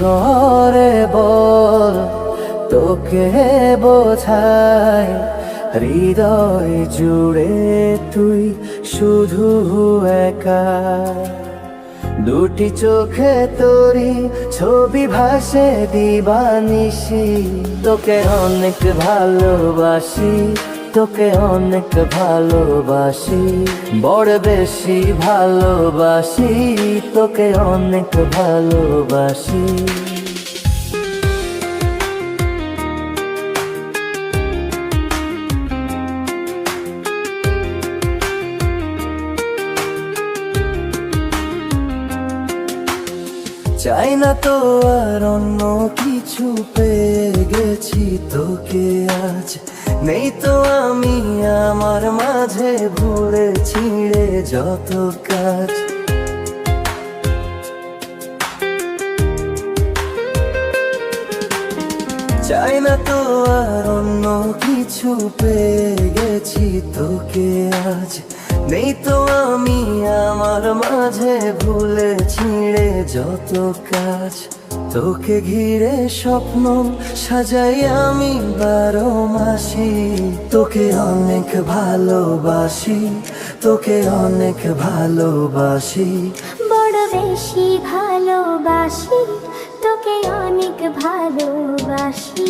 করে বল? তোকে বোঝায় হৃদয় জুড়ে তুই শুধু একা দুটি চোখে তোরি ছবি ভাসে দিবানিসি তোকে অনেক ভালোবাসি। তোকে অনেক ভালোবাসি, বড় বেশি ভালোবাসি, তোকে অনেক ভালোবাসি। চাই না তো আর অন্য কিছু পেয়ে গেছি তোকে আজ। নেই তো আমি আমার মাঝে ভুলে ছিঁড়ে যত কাজ। চাই না তো আর অন্য কিছু পেয়ে গেছি তোকে আজ। নেই তো আমি আমার মাঝে ভুলে ছিঁড়ে যত কাজ। তোকে ঘিরে স্বপ্ন সাজাই আমি বারো মাসি। তোকে অনেক ভালোবাসি, তোকে অনেক ভালোবাসি। বড় বেশি ভালোবাসি তোকে অনেক ভালোবাসি।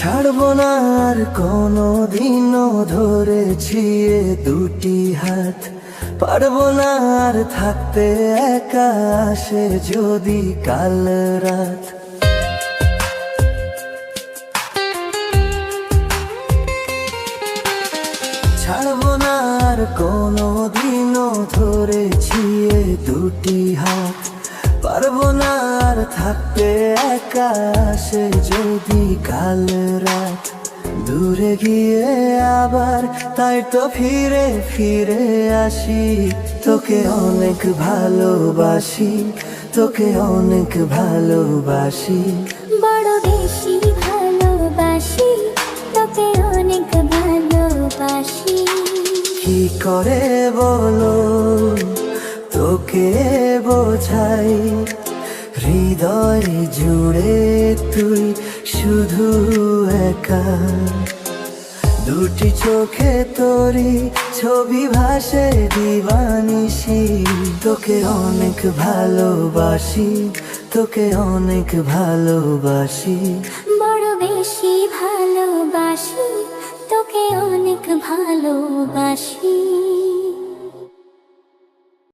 ছাড়বো না আর কোনো দিনও ধরেছি দুটি হাত। পারব না আর থাকতে একা আসে যদি কাল রাত। ছাড়বো না আর কোনো দিনও ধরেছি দুটি হাত। পারব না আর থাকতে একা আসে যদি কাল রাত দূরে গিয়ে আবার তাই তো ফিরে ফিরে আসি। তোকে অনেক ভালোবাসি তোকে অনেক ভালোবাসি। বড় বেশি ভালোবাসি তোকে অনেক ভালোবাসি। কি করে বলো? তোকে বোঝাই, হৃদয় জুড়ে তুই শুধু একা। দুটি চোখে তোরি ছবি ভাসে দিবানিসি তোকে অনেক ভালোবাসি, তোকে অনেক ভালোবাসি। বড় বেশি ভালোবাসি, তোকে অনেক ভালোবাসি।